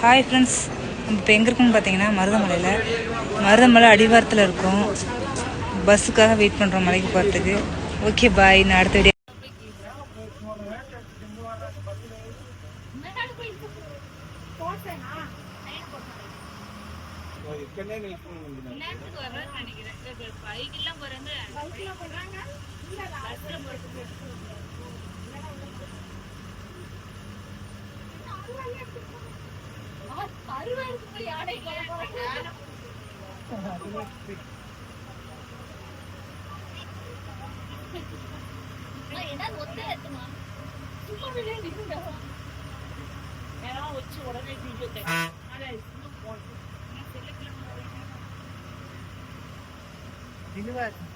Hi friends நம்ம இப்போ எங்கே இருக்கோம்னு பார்த்தீங்கன்னா மருதமலையில். மருதமலை அடிவாரத்தில் இருக்கோம். பஸ்ஸுக்காக வெயிட் பண்ணுறோம் மலைக்கு போகிறதுக்கு ஓகே பாய் நான் அடுத்த வீடியோ వచ్చి ఉడనే వీడియో అదే ఫోన్ డెలివరీ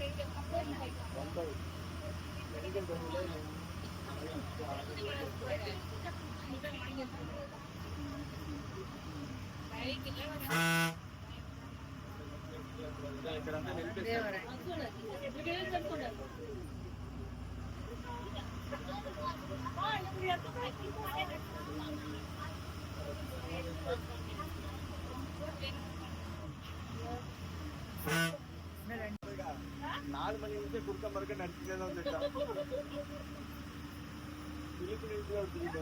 நாலு மணி ಆರು ಮನೆಯಿಂದ ಕುಡ್ಕೊಂಬರ್ಗೆ ನಡ್ತಿದ್ದೇನೆ ಅಂತ ತಿರುಗಿ ನಿಂತಿರೋ ತಿರುಗಿ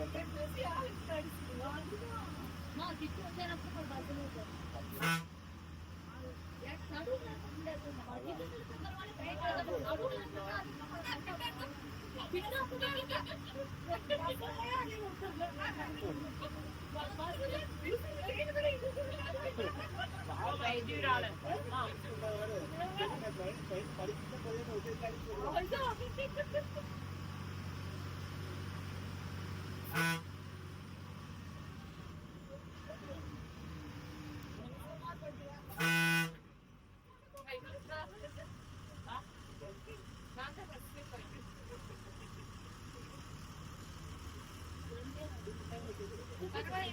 Agora é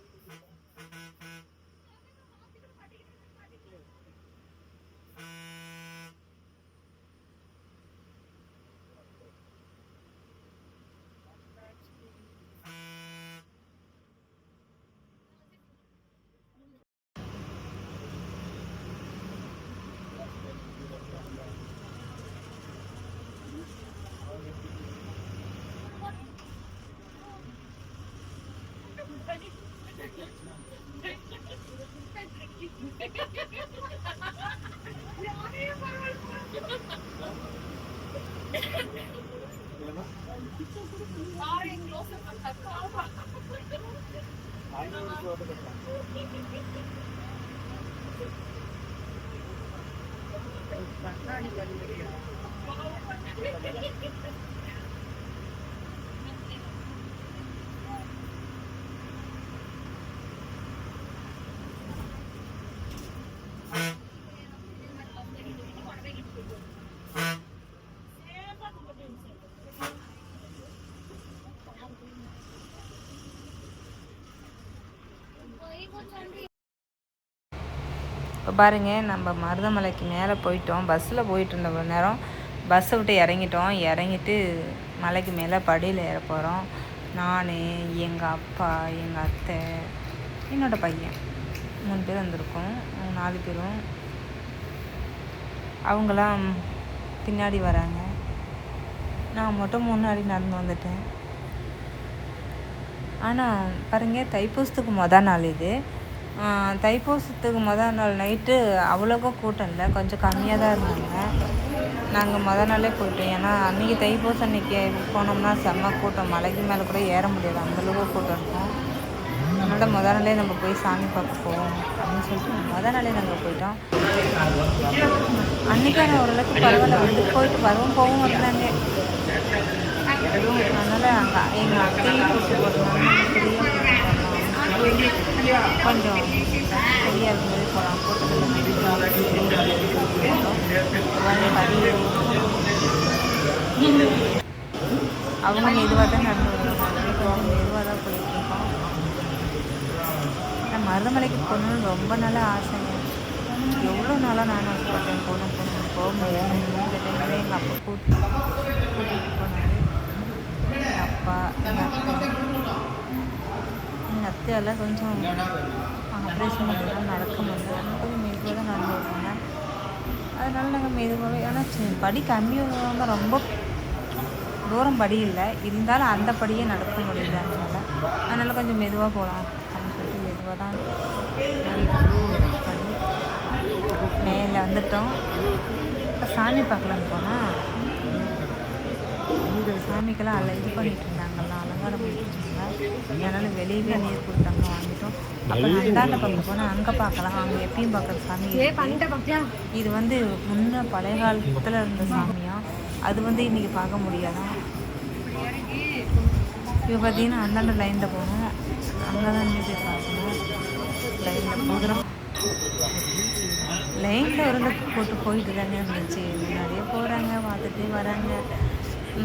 இப்போ பாருங்க நம்ம மருதமலைக்கு மேலே போயிட்டோம். பஸ்ஸில் போயிட்டு இருந்த நேரம் பஸ்ஸை விட்டு இறங்கிட்டோம். இறங்கிட்டு மலைக்கு மேலே படியில் ஏற போகிறோம். நான் எங்கள் அப்பா எங்கள் அத்தை என்னோட பையன் மூணு பேர் வந்திருக்கோம். நாலு பேரும் அவங்களாம் பின்னாடி வராங்க. நான் மட்டும் முன்னாடி நடந்து வந்துட்டேன். ஆனால் பாருங்கள் தைப்பூசத்துக்கு மொதல் நாள் இது. தைப்பூசத்துக்கு மொதல் நாள் நைட்டு அவ்வளோக்கா கூட்டம் இல்லை. கொஞ்சம் கம்மியாக தான் இருந்தாங்க. நாங்கள் மொதல் நாளே போயிட்டோம். ஏன்னா அன்றைக்கி தைப்பூசம் அன்றைக்கி போனோம்னா செம்ம கூட்டம். மலைக்கு மேலே கூட ஏற முடியாது. அந்தளவுக்கு கூட்டம் இருக்கும். அதனால் மொதல் நாளே நம்ம போய் சாமி பார்க்க போவோம் அப்படின்னு சொல்லிட்டு மொதல் நாளே நாங்கள் போயிட்டோம். அன்றைக்கான ஓரளவுக்கு பரவாயில்ல. வந்து போயிட்டு வரவும் போகவும் இருந்தாங்க அதனால் அங்கே எங்கள் அத்தையும் கூப்பிட்டு போகிறதுனால கொஞ்சம் ஃப்ரீயாக இருக்கும்போது போகலாம் கூட்டத்தில் அவங்க மெதுவாக தான் நடந்து வருவாங்க மெதுவாக தான் போயிட்டு இருக்கோம் நான் மருதமலைக்கு போகணுன்னு ரொம்ப நாள் ஆசைங்க எவ்வளோ நாளாக நான் ஆசைப்பட்டேன் போகணும் போகணும். போக முடியாது இந்த டைமில் எங்கள் அப்பா கூட்டி கூட்டிகிட்டு போனாங்க அப்பா எங்கள் அத்தை. எங்கள் அத்தையெல்லாம் கொஞ்சம் ஆப்ரேஷன் பண்ணலாம் நடக்க முடியல. கொஞ்சம் மெதுவாக தான் நடந்துருக்காங்க அதனால் நாங்கள் மெதுவாகவே ஏன்னா படி கம்மியாக ரொம்ப தூரம் படி இல்லை. இருந்தாலும் அந்த படியே நடக்க முடியல அதனால். அதனால் கொஞ்சம் மெதுவாக போகலாம் அப்படின்னு சொல்லிட்டு மெதுவாக தான் மேலே வந்துட்டோம். இப்போ சாமி பார்க்கலான்னு போனால் இந்த சாமிக்கெல்லாம் அல்ல இது பண்ணிட்டு இருந்தாங்கல்லாம் அலங்காரம் பண்ணிட்டு இருந்தாங்க அதனால வெளியவே நீர் கொடுத்தாங்க வாங்கிட்டோம். அப்புறம் அந்தாண்ட பக்கம் போனால் அங்கே பார்க்கலாம். அங்கே எப்பயும் பார்க்குற சாமி. இது வந்து முன்ன பழைய காலத்தில் இருந்த சாமியாம் அது வந்து இன்னைக்கு பார்க்க முடியாதாம் இப்போ பார்த்தீங்கன்னா அந்தாண்ட லைனில் போகணும். அங்கே தான் போய் பார்க்கணும். லைனில் போகிறோம் லைனில் இருந்து போட்டு போயிட்டு தாங்க இருந்துச்சு. முன்னாடியே போகிறாங்க பார்த்துட்டு வராங்க.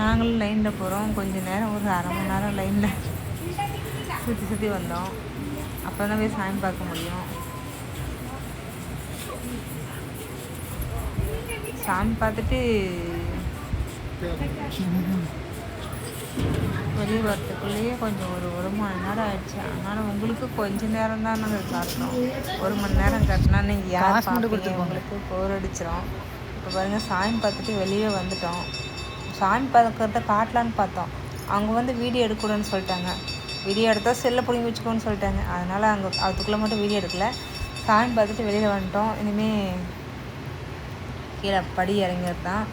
நாங்களும் லைனில் போகிறோம் கொஞ்ச நேரம் ஒரு அரை மணி நேரம் லைனில் சுற்றி சுற்றி வந்தோம். அப்போ தான் போய் சாமி பார்க்க முடியும். சாமி பார்த்துட்டு வெளியே வரத்துக்குள்ளேயே கொஞ்சம் ஒரு ஒரு மணி நேரம் ஆயிடுச்சு. அதனால் உங்களுக்கு கொஞ்ச நேரம் தான் நாங்கள் காட்டினோம் ஒரு மணி நேரம் காட்டினா நீங்கள் யார் உங்களுக்கு போர் அடிச்சிடும் இப்போ பாருங்கள் சாமி பார்த்துட்டு வெளியே வந்துட்டோம். சாமி பார்க்கறத காட்டலான்னு பார்த்தோம். அவங்க வந்து வீடியோ எடுக்கக்கூடாதுன்னு சொல்லிட்டாங்க. வீடியோ எடுத்தால் செல்லை பிடிங்கி வச்சுக்கோன்னு சொல்லிட்டாங்க. அதனால் அங்கே அதுக்குள்ளே மட்டும் வீடியோ எடுக்கல. சாமி பார்த்துட்டு வெளியில் வந்துட்டோம். இனிமேல் கீழே படி இறங்கிறது தான்.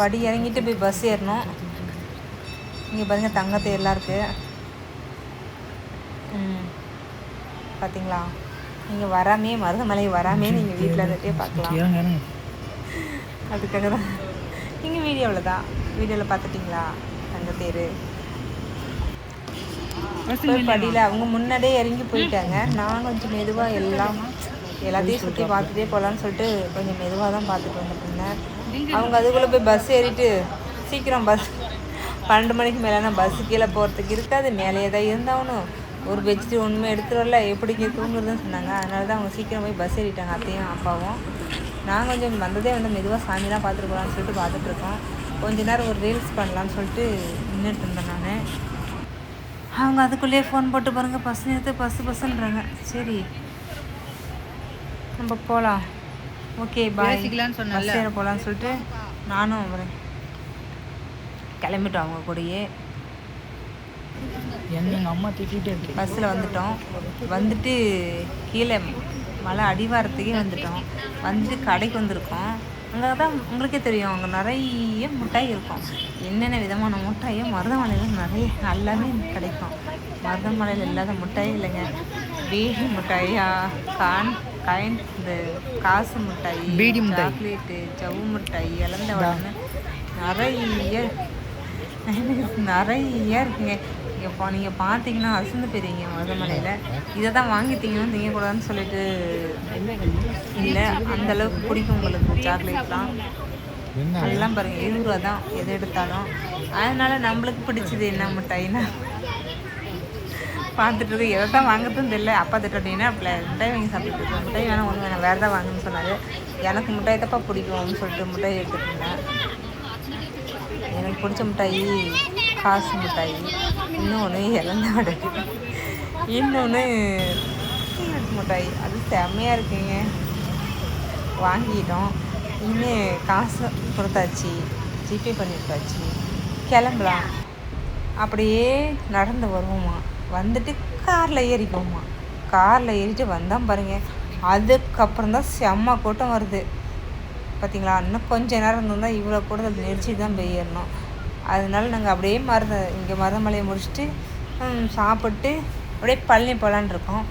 படி இறங்கிட்டு போய் பஸ் ஏறணும். இங்கே பாருங்க தங்க தேர்லாம் இருக்கு. ம். பார்த்தீங்களா நீங்கள் வராமே மருதமலை வராமே நீங்கள் வீட்டில் இருந்துகிட்டே பார்க்கலாம். அதுக்காக தான். நீங்கள் வீடியோவில் தான். வீடியோவில் பார்த்துட்டிங்களா? தங்கத்தேர் போய் படியில் அவங்க முன்னாடியே இறங்கி போயிட்டாங்க. நான் கொஞ்சம் மெதுவாக எல்லாம் எல்லாத்தையும் சுற்றி பார்த்துட்டே போகலான்னு சொல்லிட்டு கொஞ்சம் மெதுவாக தான் பார்த்துட்டு வந்துருந்தேன் அவங்க அதுக்குள்ளே போய் பஸ் ஏறிட்டு சீக்கிரம் பஸ் பன்னெண்டு மணிக்கு மேலேனா பஸ்ஸு கீழே போகிறதுக்கு இருக்காது. மேலேயே தான் இருந்தாகணும். ஒரு பெட்ஷீட் ஒன்றுமே எடுத்துட்டு வரல. எப்படி இங்கே தூங்குறதுன்னு சொன்னாங்க. அதனால தான் அவங்க சீக்கிரம் போய் பஸ் ஏறிட்டாங்க. அத்தையும் அப்பாவும். நான் கொஞ்சம் வந்ததே வந்து மெதுவாக சாமிலாம் பார்த்துட்டு போகலான்னு சொல்லிட்டு பார்த்துட்டு இருக்கோம் கொஞ்ச நேரம் ஒரு ரீல்ஸ் பண்ணலான்னு சொல்லிட்டு நின்றுட்டு இருந்தேன் நான். அவங்க அதுக்குள்ளேயே ஃபோன் போட்டு பாருங்க பஸ் நிறுத்து பஸ்ஸு பஸ்ஸுன்றாங்க சரி நம்ம போகலாம் ஓகே பாய் பேசிக்கலாம்னு சொன்னேன்ல. பஸ் ஏற போகலான்னு சொல்லிட்டு நானும் வரேன். கிளம்பிட்டோம் அவங்க கூடயே. எங்கள் அம்மா திட்டிகிட்டே பஸ்ஸில் வந்துட்டோம். வந்துட்டு கீழே மலை அடிவாரத்துக்கே வந்துட்டோம். வந்து கடைக்கு வந்திருக்கோம். அங்கே தான் உங்களுக்கே தெரியும் அங்கே நிறைய மிட்டாய் இருக்கும். என்னென்ன விதமான மிட்டாயோ மருதமலையில் நிறைய எல்லாமே கிடைக்கும். மருதமலையில் இல்லாத மிட்டாயே இல்லைங்க. பீடி மிட்டாயா கான் காயின் இந்த காசு மிட்டாய் பீடி. சாக்லேட்டு ஜவ்வு மிட்டாய் இழந்த உடனே நிறைய நிறைய இருக்குங்க. இங்கே பா நீங்கள் பார்த்தீங்கன்னா அசந்து போயிருவீங்க மருதமலையில் இதை தான் வாங்கி திங்கணும் திங்கக்கூடாதுன்னு சொல்லிட்டு இல்லை அந்த அளவுக்கு பிடிக்கும் உங்களுக்கு சாக்லேட்லாம் அதெல்லாம் பாருங்கள் இருபது ரூபா தான் எது எடுத்தாலும். அதனால நம்மளுக்கு பிடிச்சது என்ன மிட்டாய்னா பார்த்துட்டு இருக்கு. எதை தான் வாங்குறதுன்னு தெரியல. அப்பா திட்டீங்கன்னா அப்படி மிட்டாய் வாங்கி சாப்பிட்டு இருக்கோம். மிட்டாய் வேணாம் ஒன்று வேணாம் வேறு தான் வாங்குன்னு சொன்னார். எனக்கு மிட்டாய் தப்பா பிடிக்கும்னு சொல்லிட்டு மிட்டாய் எடுத்துட்டு இருந்தேன் எனக்கு பிடிச்ச மிட்டாய் காசு மிட்டாய் இன்னொன்று இறந்த வடக்கு இன்னொன்று மிட்டாய். அது செம்மையாக இருக்குங்க. வாங்கிட்டோம். இன்னும் காசு கொடுத்தாச்சு. ஜிபே பண்ணிட்டாச்சு கிளம்பலாம். அப்படியே நடந்து வருவோமா. வந்துட்டு காரில் ஏறிக்குவோமா காரில் ஏறிட்டு வந்தால் பாருங்கள் அதுக்கப்புறம் தான் செம்ம கூட்டம் வருது. பார்த்தீங்களா இன்னும் கொஞ்சம் நேரம் இருந்தால் இவ்வளோ கூட்டத்தில் நெரிச்சி தான் போய் ஏறணும். அதனால நாங்கள் அப்படியே மருத இங்கே மருதமலையை முடிச்சுட்டு சாப்பிட்டு அப்படியே பழனி போகலான்னு இருக்கோம்.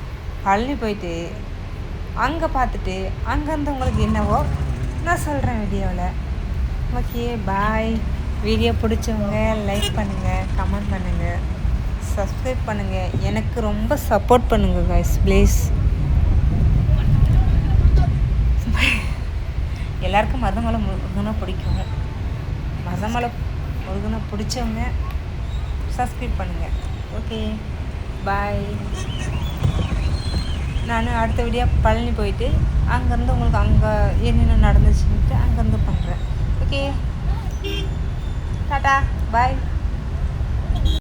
பழனி போயிட்டு அங்கே பார்த்துட்டு அங்கேருந்து உங்களுக்கு என்னவோ நான் சொல்கிறேன் வீடியோவில் ஓகே பாய் வீடியோ பிடிச்சவங்க லைக் பண்ணுங்கள் கமெண்ட் பண்ணுங்கள் சப்ஸ்கிரைப் பண்ணுங்கள் எனக்கு ரொம்ப சப்போர்ட் பண்ணுங்கள் கைஸ் ப்ளீஸ் எல்லாருக்கும் மருதமலை முருகனை பிடிக்கும். மருதமலை முருகனை பிடிச்சவங்க சப்ஸ்கிரைப் பண்ணுங்கள் ஓகே பாய் நான் அடுத்த வீடியோ பழனி போயிட்டு அங்கேருந்து உங்களுக்கு அங்கே என்னென்ன நடந்துச்சுன்ட்டு அங்கேருந்து பண்ணுறேன் ஓகே டாட்டா பாய்